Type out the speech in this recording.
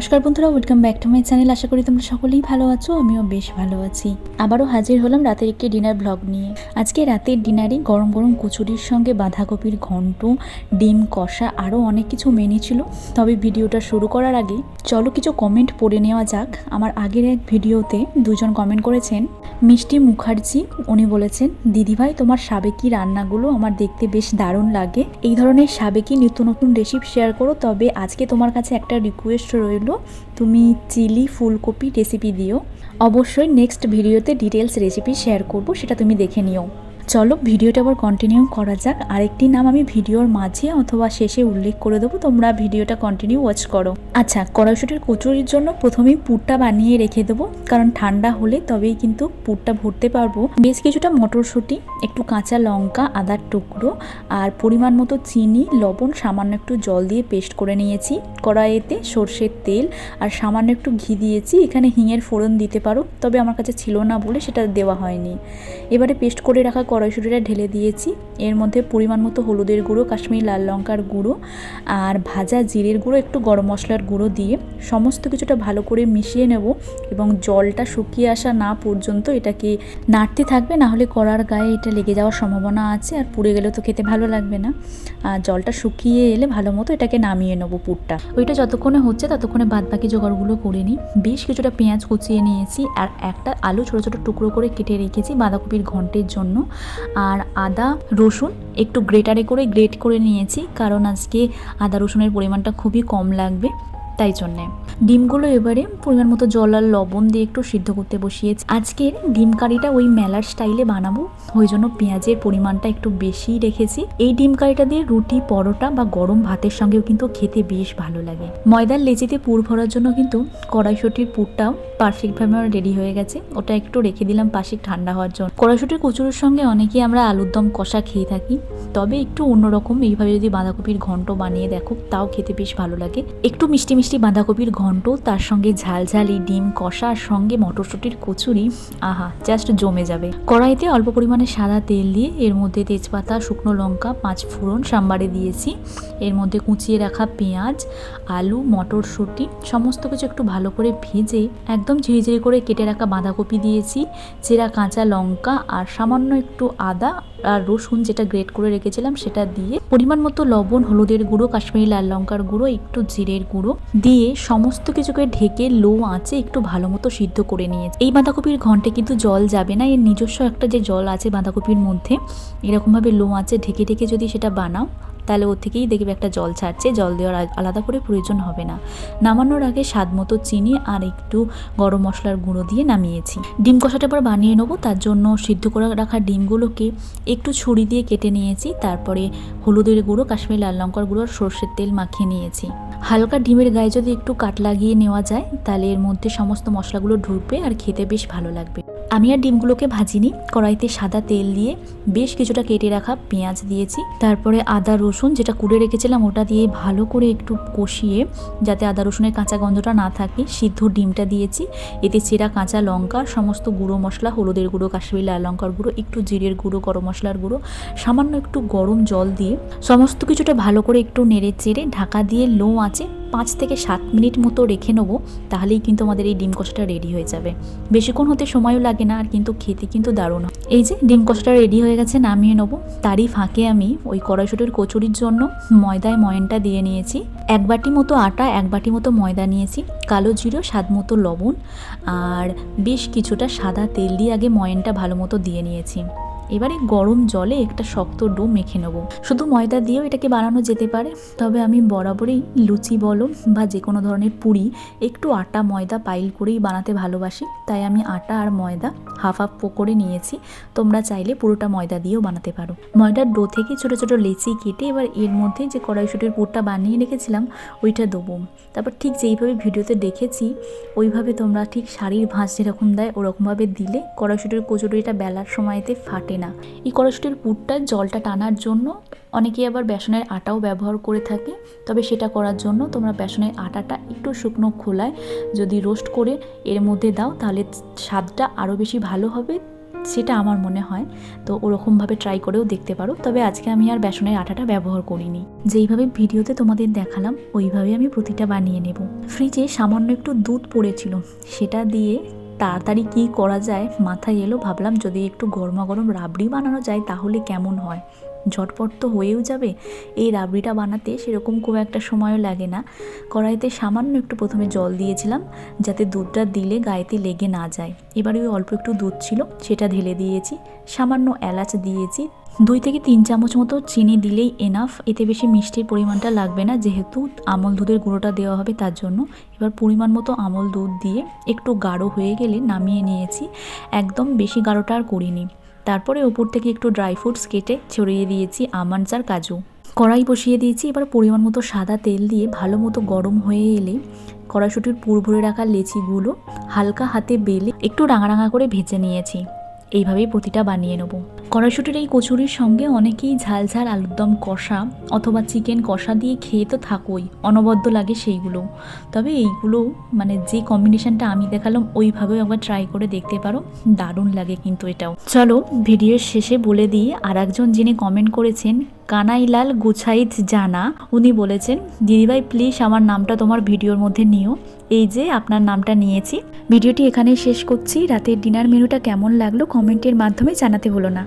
নমস্কার বন্ধুরা welcome back to my channel আশা করি তোমরা সকলেই ভালো আছো, আমিও বেশ ভালো আছি। আবারও হাজির হলাম রাতের একটি ডিনার ব্লগ নিয়ে। আজকে রাতের ডিনারে গরম গরম কচুরির সঙ্গে বাঁধাকপির ঘন্ট, ডিম কষা, আরও অনেক কিছু মেনে ছিল। তবে ভিডিওটা শুরু করার আগে চলো কিছু কমেন্ট পড়ে নেওয়া যাক। আমার আগের এক ভিডিওতে দুজন কমেন্ট করেছেন, মিষ্টি মুখার্জি। উনি বলেছেন, দিদিভাই, তোমার সাবেকি রান্নাগুলো আমার দেখতে বেশ দারুণ লাগে। এই ধরনের সাবেকি নিত্য নতুন রেসিপি শেয়ার করো, তবে আজকে তোমার কাছে একটা রিকোয়েস্ট রইল। তুমি চিলি ফুলকপি রেসিপি দিও। অবশ্যই নেক্সট ভিডিওতে ডিটেলস রেসিপি শেয়ার করব, সেটা তুমি দেখে নিও। চলো ভিডিওটা আবার কন্টিনিউ করা যাক। আরেকটি নাম আমি ভিডিওর মাঝে অথবা শেষে উল্লেখ করে দেবো, তোমরা ভিডিওটা কন্টিনিউ ওয়াচ করো। আচ্ছা কড়াইশুটির কচুরির জন্য প্রথমেই পুরটা বানিয়ে রেখে দেবো, কারণ ঠান্ডা হলে তবেই কিন্তু পুরটা ভরতে পারব। বেশ কিছুটা মটরশুঁটি, একটু কাঁচা লঙ্কা, আদার টুকরো, আর পরিমাণ মতো চিনি, লবণ, সামান্য একটু জল দিয়ে পেস্ট করে নিয়েছি। কড়াইতে সর্ষের তেল আর সামান্য একটু ঘি দিয়েছি, এখানে হিঙের ফোড়ন দিতে পারো, তবে আমার কাছে ছিল না বলে সেটা দেওয়া হয়নি। এবারে পেস্ট করে রাখা কড়াইশুঁটিটা ঢেলে দিয়েছি। এর মধ্যে পরিমাণ মতো হলুদের গুঁড়ো, কাশ্মীরি লাল লঙ্কার গুঁড়ো আর ভাজা জিরের গুঁড়ো, একটু গরম মশলার গুঁড়ো দিয়ে সমস্ত কিছুটা ভালো করে মিশিয়ে নেব এবং জলটা শুকিয়ে আসা না পর্যন্ত এটাকে নাড়তে থাকবে। না হলে কড়ার গায়ে এটা লেগে যাওয়ার সম্ভাবনা আছে আর পুড়ে গেলে তো খেতে ভালো লাগবে না। আর জলটা শুকিয়ে এলে ভালো মতো এটাকে নামিয়ে নেব পুরটা। ওইটা যতক্ষণে হচ্ছে ততক্ষণে বাদ বাকি জোগাড়গুলো করে নিই। বেশ কিছুটা পেঁয়াজ কুচিয়ে নিয়েছি আর একটা আলু ছোটো ছোটো টুকরো করে কেটে রেখেছি বাঁধাকপির ঘন্টের জন্য। আর আদা, রসুন একটু গ্রেটারে করে গ্রেট করে নিয়েছি, কারণ আজকে আদা, রসুনের পরিমাণটা খুবই কম লাগবে। তাই জন্যে। ডিমগুলো এবারে পরিমাণ মতো জল আর লবণ দিয়ে একটু সিদ্ধ করতে বসিয়েছি। আজকের ডিম কারিটা ওই মেলার স্টাইলে বানাবো। ওই জন্য পেঁয়াজের পরিমাণটা একটু বেশি রেখেছি। এই ডিম কারিটা দিয়ে রুটি, পরোটা বা গরম ভাতের সঙ্গেও কিন্তু খেতে বেশ ভালো লাগে। ময়দার লেচিতে পুর ভরার জন্য কিন্তু কড়াইশুটির পুরটাও পারফেক্টভাবে আমার রেডি হয়ে গেছে। ওটা একটু রেখে দিলাম পাশে ঠান্ডা হওয়ার জন্য। কড়াইশুটির কচুরির সঙ্গে অনেকেই আমরা আলুর দম কষা খেয়ে থাকি। তবে একটু অন্যরকম, এইভাবে যদি বাঁধাকপির ঘন্ট বানিয়ে দেখো, তাও খেতে বেশ ভালো লাগে। একটু মিষ্টি মিষ্টি বাঁধাকপির ঘন্ট, তার সঙ্গে ঝাল ঝাল ডিম কষা, আর সঙ্গে মটরশুঁটির কচুরি। আহা জাস্ট জমে যাবে। কড়াইতে অল্প পরিমাণে সাদা তেল দিয়ে এর মধ্যে তেজপাতা, শুকনো লঙ্কা, পাঁচ ফোড়ন সাম্বারে দিয়েছি। এর মধ্যে কুচিয়ে রাখা পেঁয়াজ, আলু, মটরশুঁটি, সমস্ত কিছু একটু ভালো করে ভেজে একদম ঝিরিঝিরি করে কেটে রাখা বাঁধাকপি দিয়েছি। চেরা কাঁচা লঙ্কা আর সামান্য একটু আদা আর রসুন যেটা গ্রেট করে রেখেছিলাম সেটা দিয়ে পরিমাণ মতো লবণ, হলুদের গুঁড়ো, কাশ্মীরি লাল লঙ্কার গুঁড়ো, একটু জিরের গুঁড়ো দিয়ে সমস্ত কিছুকে ঢেকে লো আঁচে একটু ভালো মতো সিদ্ধ করে নিয়েছি। এই বাঁধাকপির ঘন্টে কিন্তু জল যাবে না, এর নিজস্ব একটা যে জল আছে বাঁধাকপির মধ্যে, এরকমভাবে লো আঁচে ঢেকে ঢেকে যদি সেটা বানাও তাহলে ওর থেকেই দেখবে একটা জল ছাড়ছে, জল দেওয়ার আলাদা করে প্রয়োজন হবে না। নামানোর আগে স্বাদ মতো চিনি আর একটু গরম মশলার গুঁড়ো দিয়ে নামিয়েছি। ডিম কষাটা এবার বানিয়ে নেব, তার জন্য সিদ্ধ করে রাখা ডিমগুলোকে একটু ছুরি দিয়ে কেটে নিয়েছি, তারপরে হলুদের গুঁড়ো, কাশ্মীরি লাল লঙ্কার গুঁড়ো আর সর্ষের তেল মাখিয়ে নিয়েছি। হালকা ডিমের গায়ে যদি একটু কাট লাগিয়ে নেওয়া যায়, তাহলে এর মধ্যে সমস্ত মশলাগুলো ঢুকবে আর খেতে বেশ ভালো লাগবে। আমি আর ডিমগুলোকে ভাজিনি। কড়াইতে সাদা তেল দিয়ে বেশ কিছুটা কেটে রাখা পেঁয়াজ দিয়েছি। তারপরে আদা, রসুন যেটা কুড়ে রেখেছিলাম ওটা দিয়ে ভালো করে একটু কষিয়ে যাতে আদা, রসুনের কাঁচা গন্ধটা না থাকে, সিদ্ধ ডিমটা দিয়েছি। এতে চেরা, কাঁচা লঙ্কা, সমস্ত গুঁড়ো মশলা, হলুদের গুঁড়ো, কাশ্মীরি লাল লঙ্কার গুঁড়ো, একটু জিরের গুঁড়ো, গরম মশলার গুঁড়ো, সামান্য একটু গরম জল দিয়ে সমস্ত কিছুটা ভালো করে একটু নেড়ে চেড়ে ঢাকা দিয়ে লো আঁচে পাঁচ থেকে সাত মিনিট মতো রেখে নেব, তাহলেই কিন্তু আমাদের এই ডিম কষাটা রেডি হয়ে যাবে। বেশিক্ষণ হতে সময়ও লাগে না, আর কিন্তু খেতে কিন্তু দারুণ। এই যে, ডিম কষাটা রেডি হয়ে গেছে, নামিয়ে নেব। তারই ফাঁকে আমি ওই কড়াইশুটির কচুরির জন্য ময়দায় ময়নটা দিয়ে নিয়েছি। এক বাটি মতো আটা, এক বাটি মতো ময়দা নিয়েছি, কালো জিরো, স্বাদ মতো লবণ, আর বেশ কিছুটা সাদা তেল দিয়ে আগে ময়নটা ভালো মতো দিয়ে নিয়েছি। এবারে গরম জলে একটা শক্ত ডো মেখে নেব। শুধু ময়দা দিয়েও এটাকে বানানো যেতে পারে। তবে আমি বরাবরই লুচি বলো বা যে কোনো ধরনের পুরি, একটু আটা, ময়দা পাইল করেই বানাতে ভালোবাসি। তাই আমি আটা আর ময়দা হাফ হাফ করে নিয়েছি। তোমরা চাইলে পুরোটা ময়দা দিয়েও বানাতে পারো। ময়দার ডো থেকে ছোটো ছোটো লেচি কেটে এবার এর মধ্যে যে কড়াইশুটির পুরটা বানিয়ে রেখেছিলাম, ওইটা দেবো। তারপর ঠিক যেইভাবে ভিডিওতে দেখেছি, ওইভাবে তোমরা ঠিক শাড়ির ভাঁজ যেরকম দেয়, ওরকমভাবে দিলে কড়াইশুটির কচুরিটা বেলার সময়তে ফাটে না। এই কড়াইশুটির পুরটা জলটা টানার জন্য অনেকেই আবার বেসনের আটাও ব্যবহার করে থাকে। তবে সেটা করার জন্য তোমরা বেসনের আটাটা একটু শুকনো খোলায় যদি রোস্ট করে এর মধ্যে দাও, তাহলে স্বাদটা আরও বেশি ভালো হবে, সেটা আমার মনে হয়। তো ওরকমভাবে ট্রাই করেও দেখতে পারো। তবে আজকে আমি আর বেসনের আটাটা ব্যবহার করিনি। যেইভাবে ভিডিওতে তোমাদের দেখালাম, ওইভাবে আমি প্রতিটা বানিয়ে নেব। ফ্রিজে সামান্য একটু দুধ পড়েছিল, সেটা দিয়ে তাড়াতাড়ি কী করা যায়? মাথায় এলো, ভাবলাম যদি একটু গরমা গরম রাবড়ি বানানো যায় তাহলে কেমন হয়? ঝটপট তো হয়েও যাবে, এই রাবড়িটা বানাতে সেরকম খুব একটা সময়ও লাগে না। কড়াইতে সামান্য একটু প্রথমে জল দিয়েছিলাম, যাতে দুধটা দিলে গায়েতে লেগে না যায়। এবারে ওই অল্প একটু দুধ ছিল, সেটা ঢেলে দিয়েছি। সামান্য এলাচ দিয়েছি। দুই থেকে তিন চামচ মতো চিনি দিলেই এনাফ এতে বেশি মিষ্টির পরিমাণটা লাগবে না, যেহেতু আমল দুধের গুঁড়োটা দেওয়া হবে তার জন্য। এবার পরিমাণ মতো আমল দুধ দিয়ে একটু গাঢ় হয়ে গেলে নামিয়ে নিয়েছি। একদম বেশি গাঢ়টা আর করিনি। তারপরে ওপর থেকে একটু ড্রাই ফ্রুটস কেটে ছড়িয়ে দিয়েছি আমন্ডস আর কাজু। কড়াই বসিয়ে দিয়েছি, এবার পরিমাণ মতো সাদা তেল দিয়ে ভালো মতো গরম হয়ে এলে কড়াইশুটির পুর ভরে রাখা লেচিগুলো হালকা হাতে বেলে একটু রাঙা রাঙা করে ভেজে নিয়েছি। এইভাবেই প্রতিটা বানিয়ে নেব। কড়াইশুটির এই কচুরির সঙ্গে অনেকেই ঝাল ঝাল আলুর দম কষা অথবা চিকেন কষা দিয়ে খেয়ে তো থাকোই, অনবদ্য লাগে সেইগুলো। তবে এইগুলো মানে যে কম্বিনেশনটা আমি দেখালাম, ওইভাবেও একবার ট্রাই করে দেখতে পারো, দারুণ লাগে কিন্তু এটাও। চলো ভিডিওর শেষে বলে দিই আর একজন যিনি কমেন্ট করেছেন কানাইলাল গুছাইত জানা, উনি বলেছেন, দিদিভাই প্লিজ আমার নামটা তোমার ভিডিওর মধ্যে নিও। এই যে আপনার নামটা নিয়েছি। ভিডিওটি এখানেই শেষ করছি। রাতের ডিনার মেনুটা কেমন লাগল কমেন্টের মাধ্যমে জানাতে হলো না।